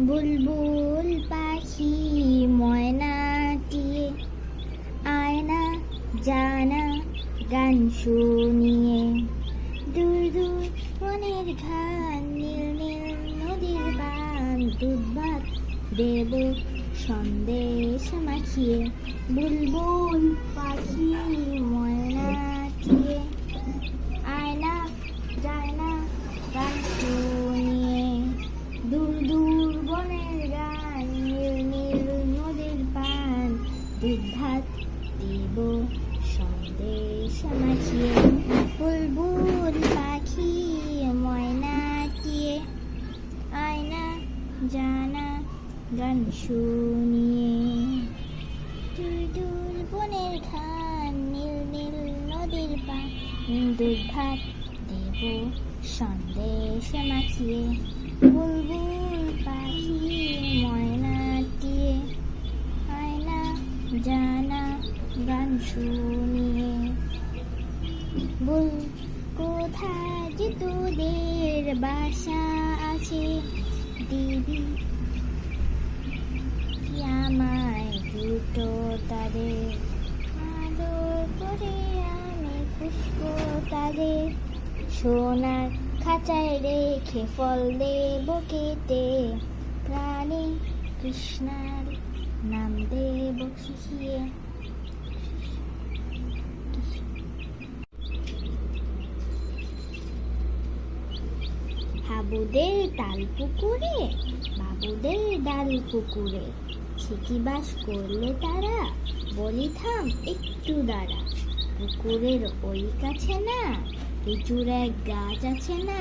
বুলবুল পাখি ময়নাটিয়ে আয়না জানা গান শুনিয়ে। দূর দূর বনের ঘান নীল নীল নদীর বান দুধ দেব সন্দেশ মাখিয়ে। বুলবুল পাখি ময়নাটিয়ে জানা গান শুনিয়ে। দূর বনের খান নীল নীল নদীর পান দুধ ভাত দেব সন্দেশ মাখিয়ে। বুলবুল পাখি ময়না ময়নাটিয়ে আয়না জানা গান শুনিয়ে। বুল কোথায় যে তোদের বাসা আছে? দিবি কি আমায় দুটো তাদের আদর করে আমি খুশবো তাদের সোনার খাঁচায় রেখে ফল দেব কেটে। প্রাণী কৃষ্ণার নাম দেব শিখিয়ে। হাবুদের তাল পুকুরে, বাবুদের ডাল পুকুরে। ছিটি বাস করলে তারা, বলি থাম একটু দাঁড়া। পুকুরের ওই কাছে না লিচুর এক গাছ আছে না।